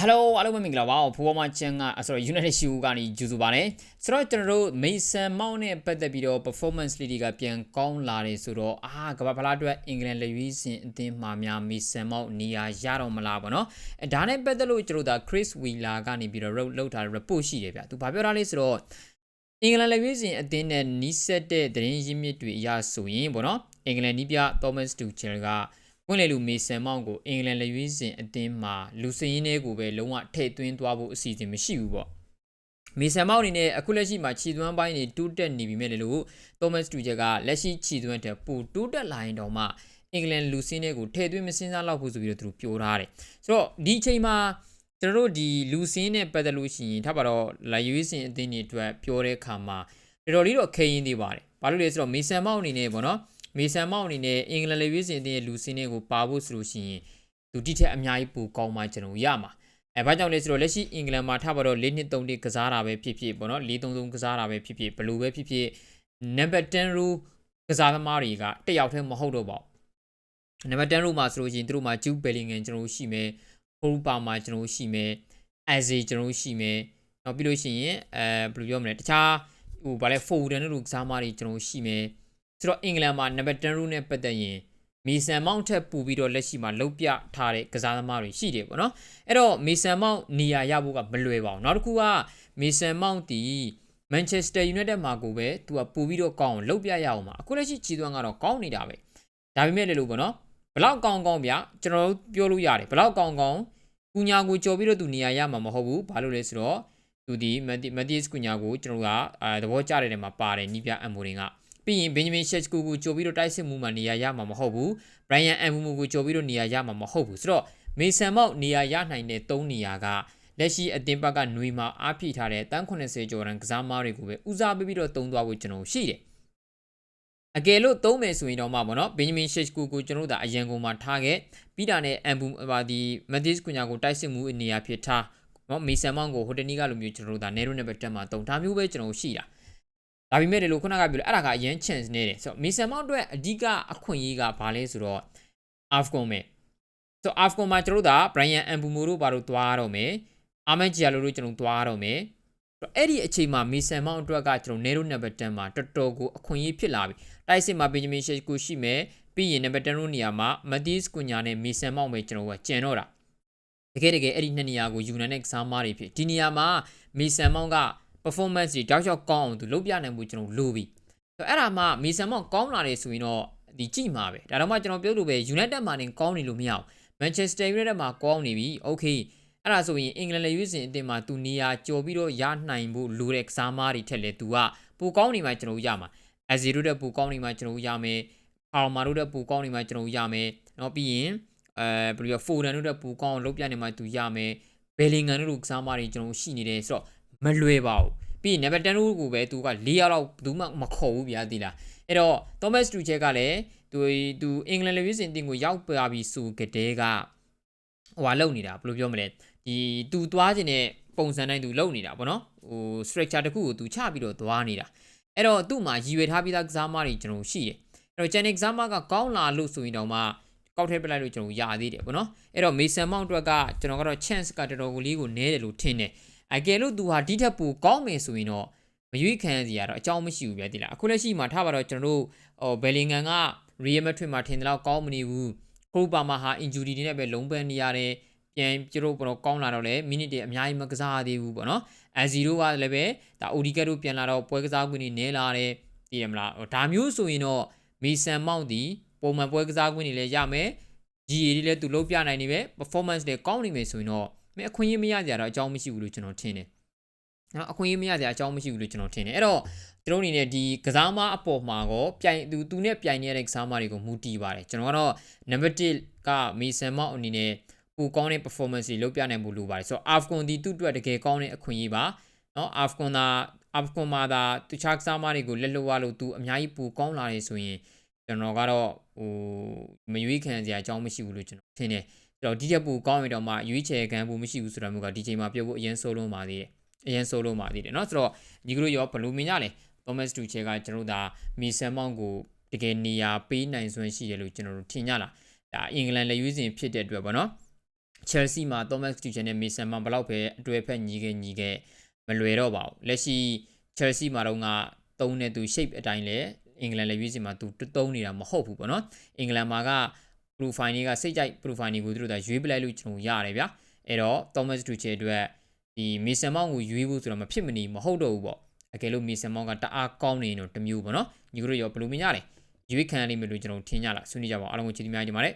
Hello အားလုံးပဲမင်္ဂလာပါဖိုးပေါ်မချန်ကဆိုတော့ United Shoe ကနေကြိုဆိုပါတယ်ဆိုတော့ကျွန်တော်တို့ Mason Mount နဲ့ပတ်သက်ပြီးတော့ performance လေးတွေကပြန်ကောင်းလာတယ်ဆိုတော့အာကမ္ဘာဖလားအတွက်အင်္ဂလန်လက်ရွေးစင်အသင်းမှာများ Mason Mount နေရာရတော့မလားပေါ့နော်အဲဒါနဲ့ပတ်သက်လို့ကျွန်တော်တို့ဒါ Chris Wheeler ကနေပြီးတော့လောက်ထားတဲ့ report ရှိတယ်ဗျသူဘာပြောတာလဲဆိုတော့အင်္ဂလန်လက်ရွေးစင်အသင်းနဲ့နီးစပ်တဲ့သတင်းရင်းမြစ်တွေအရဆိုရင်ပေါ့နော်အင်္ဂလန်နီးပြ Thomas Tuchel က ပွင့်လေလူမေဆန်မောင်ကိုအင်္ဂလန်လက်ရွေးစင်အသင်းမှာလူစင်းရင်းတွေကိုပဲလုံးဝထည့်သွင်းသွားဖို့အစီအစဉ်မရှိဘူးပေါ့မေဆန်မောင်အနေနဲ့အခုလက်ရှိမှာခြေသွမ်းပိုင်းတွေတိုးတက်နေပြီမဲ့လေလို့သောမတ်တူချက်ကလက်ရှိခြေသွမ်းတဲ့ပိုတိုးတက်လာရင်တော့မှအင်္ဂလန်လူစင်းတွေကိုထည့်သွင်းမစင်းစားလောက်ဖို့ဆိုပြီးတော့သူတို့ပြောထားတယ်ဆိုတော့ဒီအချိန်မှာကျွန်တော်တို့ဒီလူစင်းနဲ့ပတ်သက်လို့ရှိရင်ထပ်ပါတော့လက်ရွေးစင်အသင်းတွေအတွက်ပြောတဲ့အခါမှာတော်တော်လေးတော့ခဲရင်သေးပါတယ်ဘာလို့လဲဆိုတော့မေဆန်မောင်အနေနဲ့ပေါ့နော် မေဆန်မောင်အနေနဲ့အင်္ဂလန်လေရွေးစင်တဲ့လူစင်းတွေကိုပါဖို့ဆိုလို့ရှိရင်သူတိထက်အများကြီးပိုကောင်းမှကျွန်တော်ရမှာအဲဘာကြောင့်လဲဆိုတော့လက်ရှိအင်္ဂလန်မှာထားပါတော့၄နှစ်၃နှစ်ကစားတာပဲဖြစ်ဖြစ်ပေါ့နော်၄၃၃ကစားတာပဲဖြစ်ဖြစ်ဘယ်လိုပဲဖြစ်ဖြစ်နံပါတ်10ရူကစားသမားတွေကတက်ရောက်ထဲမဟုတ်တော့ပါဘူးနံပါတ်10ရူမှာဆိုလို့ရှိရင်သူတို့မှာဂျူးဘယ်လင်ဂန်ကျွန်တော်ရှိမယ်ဟိုပါမှာကျွန်တော်ရှိမယ်အဲဇီကျွန်တော်ရှိမယ်နောက်ပြီးလို့ရှိရင်အဲဘယ်လိုပြောမလဲတခြားဟိုဗာလဲဖိုဒန်တို့ကစားသမားတွေကျွန်တော်ရှိမယ် ဆိုတော့အင်္ဂလန်မှာနံပါတ်10ရူနဲ့ပတ်သက်ရင်မီဆန်မောင်းထက်ပူပြီးတော့လက်ရှိမှာလုတ်ပြထားတဲ့ကစားသမားတွေရှိတယ်ပေါ့နော်အဲ့တော့မီဆန်မောင်းနေရာရဖို့ကမလွယ်ပါဘူးနောက်တစ်ခုကမီဆန်မောင်းတီမန်ချက်စတာယူနိုက်တက်မှာကိုပဲသူကပူပြီးတော့ကောင်းအောင်လုတ်ပြရအောင်ပါအခုလက်ရှိခြေသွမ်းကတော့ကောင်းနေတာပဲဒါပေမဲ့လည်းလို့ပေါ့နော်ဘလောက်ကောင်းကောင်းဗျကျွန်တော်တို့ပြောလို့ရတယ်ဘလောက်ကောင်းကောင်းကူညာကိုကြော်ပြီးတော့သူနေရာရမှာမဟုတ်ဘူးဘာလို့လဲဆိုတော့သူဒီမက်တီစ်ကူညာကိုကျွန်တော်ကအဲသဘောကျတဲ့နေရာမှာပါတယ်နီးပြအမ်မိုရင်က ပြီးရင်ဘင်ဂျမင်ရှက်စကူကိုကြိုပြီးတော့တိုက်စစ်မှုမှာနေရာရမှာမဟုတ်ဘူးဘရိုင်ယန်အမ်ဘူမူကိုကြိုပြီးတော့နေရာရမှာမဟုတ်ဘူးဆိုတော့မေဆန်မောက်နေရာရနိုင်တဲ့၃နေရာကလက်ရှိအတင်းဘက်ကຫນွေမှာအားဖြည့်ထားတဲ့တန်း80ကျော်တန်းကစားမားတွေကိုပဲဦးစားပေးပြီးတော့တုံးသွားဖို့ကျွန်တော်ရှိတယ်အကယ်လို့သုံးမယ်ဆိုရင်တော့မှပေါ့နော်ဘင်ဂျမင်ရှက်စကူကိုကျွန်တော်တို့အရန်ကုန်မှာထားခဲ့ပြီးတာနဲ့အမ်ဘူပါဒီမက်သစ်ကွညာကိုတိုက်စစ်မှုနေရာဖြစ်ထားနော်မေဆန်မောင်ကိုဟိုတနီကလိုမျိုးကျွန်တော်တို့ဒါနေရိုနဲ့ပဲတက်မှာတုံဒါမျိုးပဲကျွန်တော်ရှိတာ ဒါပေမဲ့လေလို့ခုနကပြောလို့အဲ့ဒါကအရင် chance နေတယ်ဆိုတော့မီဆန်မောင်အတွက်အဓိကအခွင့်အရေးကဘာလဲဆိုတော့အာဖဂန်ပဲဆိုတော့အာဖဂန်မှာကျွန်တော်တို့ဒါဘရိုင်ယန်အမ်ဘူမိုတို့ဘာလို့သွားတော့မယ်အာမန်ဂျီယာလိုတို့ကျွန်တော်သွားတော့မယ်အဲ့ဒီအချိန်မှာမီဆန်မောင်အတွက်ကကျွန်တော်နေရိုနံပါတ်10မှာတော်တော်ကိုအခွင့်အရေးဖြစ်လာပြီတိုက်စစ်မှာဘင်ဂျမင်ရှက်ကိုရှိမယ်ပြီးရင်နံပါတ်10ရိုနေရာမှာမက်သစ်ကွညာနဲ့မီဆန်မောင်ပဲကျွန်တော်ကကြံတော့တာတကယ်တကယ်အဲ့ဒီနှစ်နေရာကိုယူနိုင်တဲ့ကစားမားတွေဖြစ်ဒီနေရာမှာမီဆန်မောင်က performance ကြီးကြောက်ကြောက်ကောင်းအောင်သူလုပ်ပြနိုင်မှုကျွန်တော်လိုပြီဆိုတော့အဲ့ဒါမှမီဆန်မော့ကောင်းလာတယ်ဆိုရင်တော့ဒီကြည့်မှာပဲဒါတော့မှကျွန်တော်ပြောလို့ပဲ United မှာနေကောင်းနေလို့မရအောင် Manchester United မှာကောင်းနေပြီ okay အဲ့ဒါဆိုရင်အင်္ဂလန်လေရွေးစင်အတင်မှာသူနေရာကျော်ပြီးတော့ရနိုင်ဖို့လိုတဲ့ကစားမားတွေထက်လေသူကပိုကောင်းနေမှကျွန်တော်ရမှာအဇီရိုတဲ့ပိုကောင်းနေမှကျွန်တော်ရမယ်အာမာတို့တဲ့ပိုကောင်းနေမှကျွန်တော်ရမယ်နော်ပြီးရင်အဲဘယ်လိုလဲဖိုဒန်တို့တဲ့ပိုကောင်းအောင်လုပ်ပြနေမှသူရမယ်ဘယ်လင်ဂန်တို့ကစားမားတွေကျွန်တော်ရှိနေတယ်ဆိုတော့ မလွယ်ပါဘူးပြီးရင်နံပါတ်10ကိုပဲသူက၄ရောက်လောက်ဘူးမှမခေါ်ဘူးဗျာဒီလားအဲ့တော့ Thomas Tuchel ကလည်းသူသူအင်္ဂလန်လေဝစ်စင်တင်ကိုရောက်ပါပြီဆိုကြတဲ့ကဟိုဟာလုံနေတာဘယ်လိုပြောမလဲဒီသူသွားခြင်းတဲ့ပုံစံတိုင်းသူလုံနေတာဗောနော်ဟို structure တခုကိုသူချပြီးတော့သွားနေတာအဲ့တော့သူ့မှာရည်ရွယ်ထားပြီးသားကစားမတွေကျွန်တော်ရှိတယ်အဲ့တော့ Janik Zama ကကောင်းလာလို့ဆိုရင်တော့မှကောက်ထဲပလိုက်လို့ကျွန်တော်ရသေးတယ်ဗောနော်အဲ့တော့ Mason Mount အတွက်ကကျွန်တော်ကတော့ chance ကတော်တော်ကိုလေးကိုနည်းတယ်လို့ထင်တယ် အကယ်လို့သူဟာဒီထက်ပိုကောင်းမယ်ဆိုရင်တော့မရွေးခံရစီရတော့အကြောင်းမရှိဘူးဗျာဒီလားအခုလက်ရှိမှာထားပါတော့ကျွန်တော်တို့ဟိုဘယ်လင်ဂန်က Real Madrid မှာထင်တယ်လို့ကောင်းမနေဘူးခရိုပါမာဟာ injury တွေနဲ့ပဲလုံးပန်းနေရတယ်ပြန်ကျတို့ပေါ့ကောင်းလာတော့လေမိနစ်တွေအများကြီးမကစားသေးဘူးပေါ့နော်အဲဇီရိုကလည်းပဲဒါအိုဒီကက်တို့ပြန်လာတော့ပွဲကစားခွင့်တွေနည်းလာတယ်သိရမလားဒါမျိုးဆိုရင်တော့မီဆန်မောင့်ဒီပုံမှန်ပွဲကစားခွင့်တွေလည်းရမယ် GA တွေလည်းသူလုံးပြနိုင်နေပဲ performance တွေကောင်းနေမယ်ဆိုရင်တော့ မင်းအခွင့်အရေးမရကြတော့အကြောင်းမရှိဘူးလို့ကျွန်တော်ထင်တယ်နော်အခွင့်အရေးမရကြအကြောင်းမရှိဘူးလို့ကျွန်တော်ထင်တယ်အဲ့တော့ကျွန်တော်အနေနဲ့ဒီကစားမအပေါ်မှာကောပြိုင်သူသူနဲ့ပြိုင်နေတဲ့ကစားမတွေကိုမူတည်ပါတယ်ကျွန်တော်ကတော့ number 1ကမီဆန်မောက်အနေနဲ့ပူကောင်းတဲ့ performance တွေလုပ်ပြနိုင်မှုလိုပါတယ်ဆိုတော့ Afcon ဒီသူ့အတွက်တကယ်ကောင်းတဲ့အခွင့်အရေးပါနော် Afcon သာ Afcon မှာသာတခြားကစားမတွေကိုလက်လွတ်ရလို့သူအများကြီးပူကောင်းလာတယ်ဆိုရင်ကျွန်တော်ကတော့ဟိုမရွေးခံစရာအကြောင်းမရှိဘူးလို့ကျွန်တော်ထင်တယ်အဲ့ တော့ဒီချက်ပူကောင်းရင်တော့မှရွေးချယ်ခံဖို့မရှိဘူးဆိုတာမျိုးကဒီချိန်မှာပြောဖို့အရင်ဆိုးလုံးပါသေးတယ်အရင်ဆိုးလုံးပါသေးတယ်เนาะဆိုတော့ညီကတို့ရောဘယ်လိုမြင်ကြလဲ Thomas Tuchel ကကျွန်တော်တို့ဒါမီဆန်မောင်ကိုတကယ်နေရာပေးနိုင်စွမ်းရှိတယ်လို့ကျွန်တော်တို့ထင်ကြလားဒါအင်္ဂလန်လက်ရွေးစင်ဖြစ်တဲ့အတွက်ပေါ့နော် Chelsea မှာ Thomas Tuchel နဲ့ Mason Mount ဘယ်လောက်ပဲအတွဲဖက်ညီခဲ့ညီခဲ့မလွယ်တော့ပါဘူးလက်ရှိ Chelsea မှာတော့ကသုံးတဲ့သူ shape အတိုင်းလဲအင်္ဂလန်လက်ရွေးစင်မှာသူတုံးနေတာမဟုတ်ဘူးပေါ့နော်အင်္ဂလန်မှာက profile တွေကစိတ်ကြိုက် profile တွေကိုသူတို့ကရွေးပလိုက်လို့ကျွန်တော်ရတယ်ဗျာအဲ့တော့ Thomas Tuchel အတွက်ဒီ Mason Mount ကိုရွေးဖို့ဆိုတော့မဖြစ်မနေမဟုတ်တော့ဘူးပေါ့အကယ်လို့ Mason Mount ကတအားကောင်းနေရင်တော့တစ်မျိုးပေါ့နော်ညီတို့ရောဘယ်လိုမြင်ကြလဲရွေးခံရလိမ့်မယ်လို့ကျွန်တော်ထင်ကြလားဆွေးနွေးကြပါအောင်အားလုံးကိုကျေးဇူးများတင်ပါတယ်